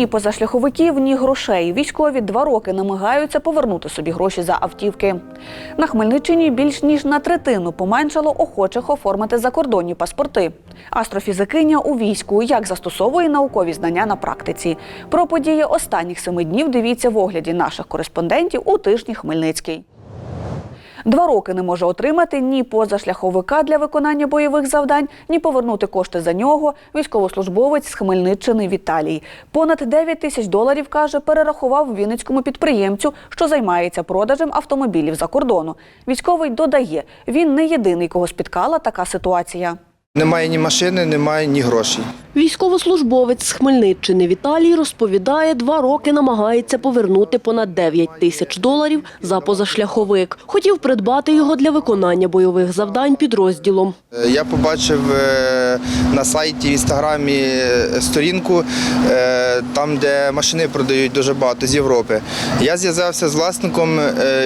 Ні позашляховиків, ні грошей. Військові два роки намагаються повернути собі гроші за автівки. На Хмельниччині більш ніж на третину поменшало охочих оформити закордонні паспорти. Астрофізикиня у війську як застосовує наукові знання на практиці. Про події останніх семи днів дивіться в огляді наших кореспондентів у тижні Хмельницький. Два роки не може отримати ні позашляховика для виконання бойових завдань, ні повернути кошти за нього. Військовослужбовець з Хмельниччини Віталій. Понад 9 тисяч доларів, каже, перерахував вінницькому підприємцю, що займається продажем автомобілів за кордону. Військовий додає, він не єдиний, кого спіткала така ситуація. Немає ні машини, немає ні грошей. Військовослужбовець з Хмельниччини Віталій розповідає, два роки намагається повернути понад 9 тисяч доларів за позашляховик. Хотів придбати його для виконання бойових завдань підрозділом. Е, Я побачив е, на сайті в інстаграмі е, сторінку, там, де машини продають дуже багато з Європи. Я зв'язався з власником.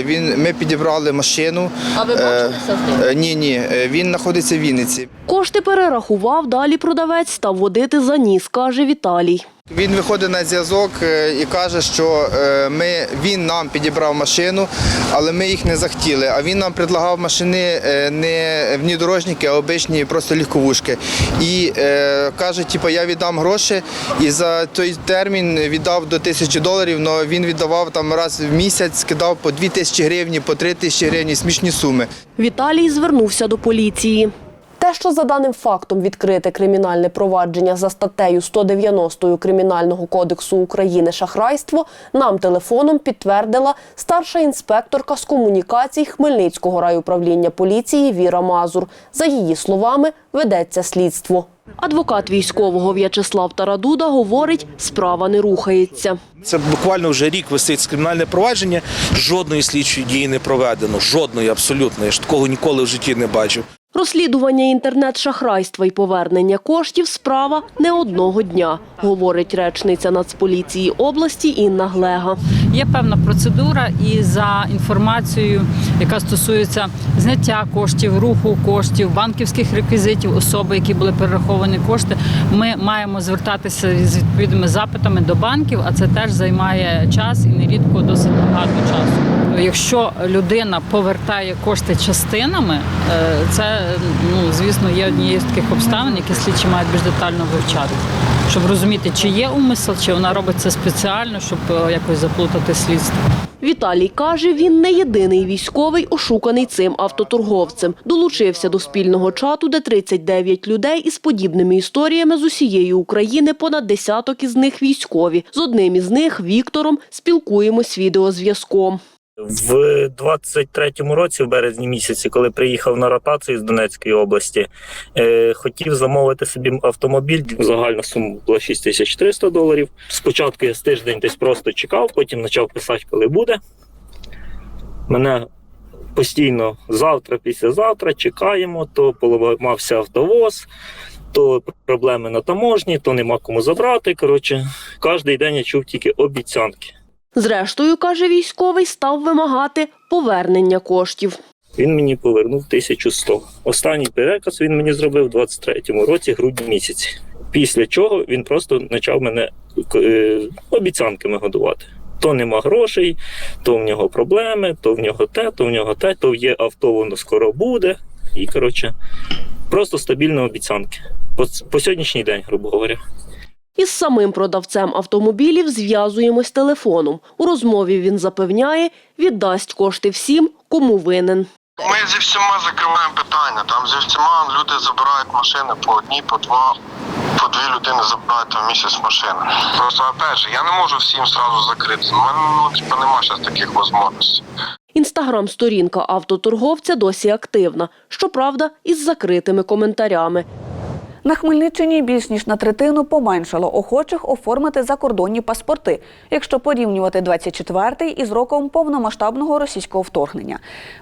Він ми підібрали машину. А ви бачилися з ним? Ні, ні. Він знаходиться в Вінниці. Кошти перерахував, далі продавець став водити за ніс, каже Віталій. Він виходить на зв'язок е, і каже, що е, ми, він нам підібрав машину, але ми їх не захотіли. А він нам предлагав машини е, не внідорожники, а обичні просто легковушки. І е, каже, типу, я віддам гроші і за той термін віддав до тисячі доларів, але він віддавав там раз в місяць, скидав по дві тисячі гривень, по три тисячі гривень, смішні суми. Віталій звернувся до поліції. Що за даним фактом відкрите кримінальне провадження за статтею 190 Кримінального кодексу України шахрайство, нам телефоном підтвердила старша інспекторка з комунікацій Хмельницького райуправління поліції Віра Мазур. За її словами, ведеться слідство. Адвокат військового В'ячеслав Тарадуда говорить, справа не рухається. Це буквально вже рік висить кримінальне провадження. Жодної слідчої дії не проведено. Жодної абсолютно. Я ж такого ніколи в житті не бачив. Розслідування інтернет-шахрайства і повернення коштів справа не одного дня, говорить речниця Нацполіції області Інна Глега. Є певна процедура, і за інформацією, яка стосується зняття коштів, руху коштів, банківських реквізитів, особи, які були перераховані кошти, ми маємо звертатися з відповідними запитами до банків, а це теж займає час і нерідко досить багато часу. Якщо людина повертає кошти частинами, е, це ну звісно є однією з таких обставин, які слідчі мають більш детально вивчати, щоб розуміти, чи є умисел, чи вона робить це спеціально, щоб е, якось заплутати слідство. Віталій каже, він не єдиний військовий, ошуканий цим автоторговцем. Долучився до спільного чату, де 39 людей із подібними історіями з усієї України, понад десяток із них військові. З одним із них, Віктором, спілкуємось відеозв'язком. В 23-му році, в березні місяці, коли приїхав на ротацію з Донецької області, е, хотів замовити собі автомобіль. Загальна сума була 6300 доларів. Спочатку я з тиждень десь просто чекав, потім почав писати, коли буде. Мене постійно завтра, післязавтра чекаємо, то поламався автовоз. То проблеми на таможні, то нема кому забрати. Коротше, кожен день я чув тільки обіцянки. Зрештою, каже військовий, став вимагати повернення коштів. Він мені повернув 1100. Останній переказ він мені зробив у 23-му році, грудні місяці. Після чого він просто почав мене е, обіцянками годувати. То нема грошей, то в нього проблеми, то в нього те, то в нього те, то є авто, воно скоро буде. І коротше, просто стабільні обіцянки. По, по сьогоднішній день, грубо говоря. Із самим продавцем автомобілів зв'язуємось телефоном. У розмові він запевняє, віддасть кошти всім, кому винен. Ми зі всіма закриваємо питання. Там зі всіма люди забирають машини по одній, по два, по дві людини забирають в місяць машини. Просто опять же, я не можу всім сразу закрити. У мене ну, типу, нема зараз таких можливостей. Інстаграм-сторінка автоторговця досі активна, щоправда, із закритими коментарями. На Хмельниччині більш ніж на третину поменшало охочих оформити закордонні паспорти, якщо порівнювати 24-й із роком повномасштабного російського вторгнення.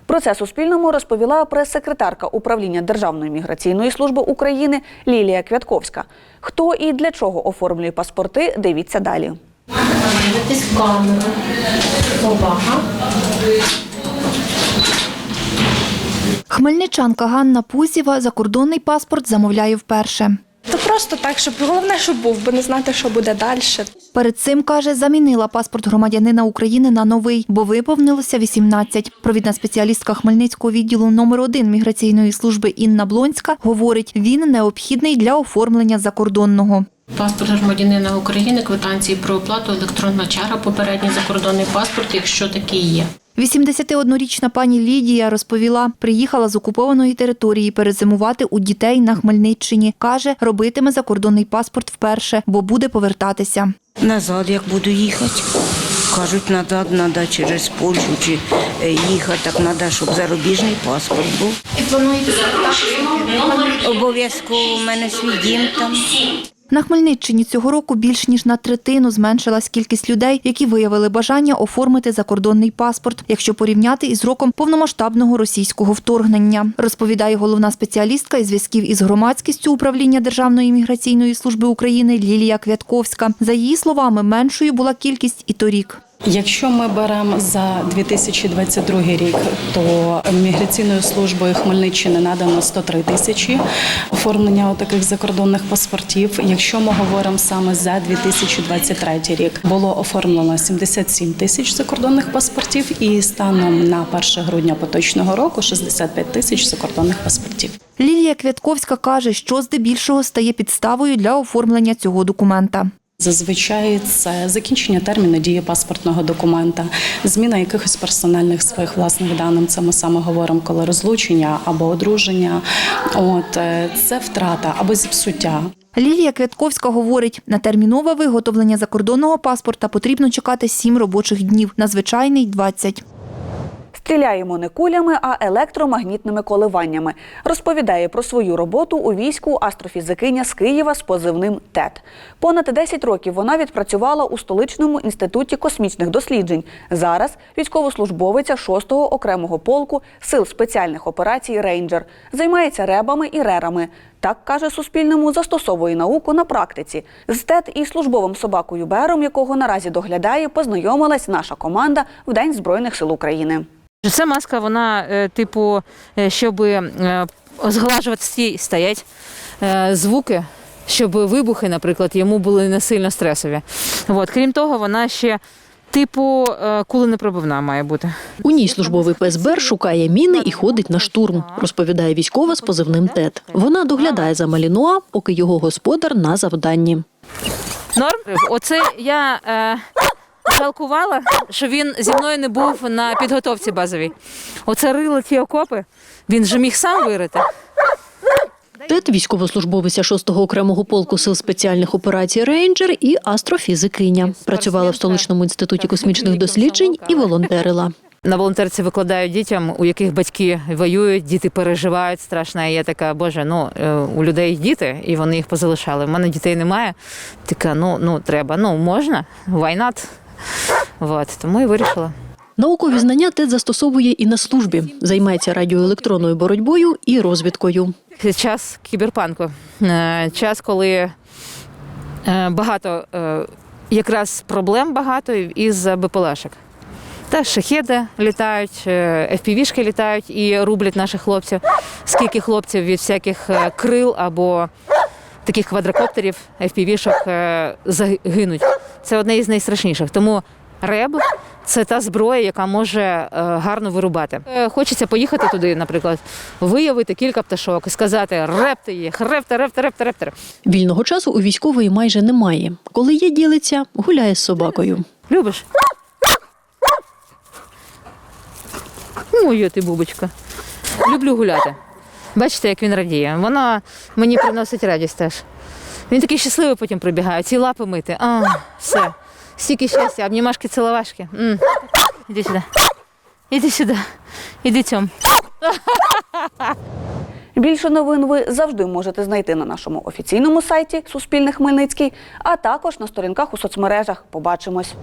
Про це Суспільному розповіла прес-секретарка управління Державної міграційної служби України Лілія Квятковська. Хто і для чого оформлює паспорти, дивіться далі. В. Увага. Хмельничанка Ганна Пузєва закордонний паспорт замовляє вперше. То просто так, щоб головне, щоб був, бо не знати, що буде далі. Перед цим, каже, замінила паспорт громадянина України на новий, бо виповнилося 18. Провідна спеціалістка Хмельницького відділу номер 1 міграційної служби Інна Блонська говорить, він необхідний для оформлення закордонного. Паспорт громадянина України, квитанції про оплату, електронна чара, попередній закордонний паспорт, якщо такий є. 81-річна пані Лідія розповіла, приїхала з окупованої території перезимувати у дітей на Хмельниччині. Каже, робитиме закордонний паспорт вперше, бо буде повертатися. Назад, як буду їхати. Кажуть, назад треба через Польщу чи е, їхати, так треба, щоб зарубіжний паспорт був. І плануєте? Обов'язково у мене свій дім там. На Хмельниччині цього року більш ніж на третину зменшилась кількість людей, які виявили бажання оформити закордонний паспорт, якщо порівняти із роком повномасштабного російського вторгнення, розповідає головна спеціалістка із зв'язків із громадськістю управління Державної міграційної служби України Лілія Квятковська. За її словами, меншою була кількість і торік. Якщо ми беремо за 2022 рік, то міграційною службою Хмельниччини надано 103 тисячі оформлення таких закордонних паспортів. Якщо ми говоримо саме за 2023 рік, було оформлено 77 тисяч закордонних паспортів, і станом на 1 грудня поточного року 65 тисяч закордонних паспортів. Лілія Квятковська каже, що здебільшого стає підставою для оформлення цього документа. Зазвичай це закінчення терміну дії паспортного документа, зміна якихось персональних своїх власних даних. Це ми саме говоримо, коли розлучення або одруження. От е, це втрата або зіпсуття. Лілія Квятковська говорить, на термінове виготовлення закордонного паспорта потрібно чекати 7 робочих днів, на звичайний – 20. Стріляємо не кулями, а електромагнітними коливаннями. Розповідає про свою роботу у війську астрофізикиня з Києва з позивним ТЕТ. Понад 10 років вона відпрацювала у столичному інституті космічних досліджень. Зараз військовослужбовиця 6-го окремого полку сил спеціальних операцій Рейнджер. Займається ребами і рерами. Так каже Суспільному, застосовує науку на практиці. З ТЕТ і службовим собакою Бером, якого наразі доглядає, познайомилась наша команда в День Збройних сил України. Ця маска, вона, е, типу, е, щоб е, зглажувати стій, стоять звуки, щоб вибухи, наприклад, йому були не сильно стресові. От. Крім того, вона ще типу куленепробивна має бути. У ній службовий пес Бер шукає міни і ходить на штурм, розповідає військова з позивним ТЕТ. Вона доглядає за Малінуа, поки його господар на завданні. Норм? Оце я е, жалкувала, що він зі мною не був на підготовці базовій. Оце рило ті окопи, він же міг сам вирити. ТЕТ – військовослужбовиця 6-го окремого полку сил спеціальних операцій «Рейнджер» і астрофізикиня. Працювала в столичному інституті космічних досліджень і волонтерила. На волонтерці викладають дітям, у яких батьки воюють, діти переживають страшно. І я така, боже, ну е, у людей діти, і вони їх позалишали. У мене дітей немає. Така, ну ну треба, ну можна, why not? Вот, тому і вирішила. Наукові знання ТЕТ застосовує і на службі. Займається радіоелектронною боротьбою і розвідкою. Час кіберпанку, Е, час, коли е, багато е, якраз проблем багато із БПЛАшок. Та шахеди літають, FPV-шки літають і рублять наших хлопців. Скільки хлопців від всяких крил або таких квадрокоптерів, е, загинуть. Це одне із найстрашніших. Тому РЕБ це та зброя, яка може е, гарно вирубати. Е, Хочеться поїхати туди, наприклад, виявити кілька пташок і сказати репти їх, репте, репте, репте, репте. Вільного часу у військової майже немає. Коли є ділиться, гуляє з собакою. Любиш? Моя ти бубочка. Люблю гуляти. Бачите, як він радіє. Воно мені приносить радість теж. Він такий щасливий потім прибігає, ці лапи мити. А, все. Стільки щастя, обнімашки, ціловашки. М. Іди сюди. Іди сюди. Іди цьом. Більше новин ви завжди можете знайти на нашому офіційному сайті Суспільне Хмельницький, а також на сторінках у соцмережах. Побачимось.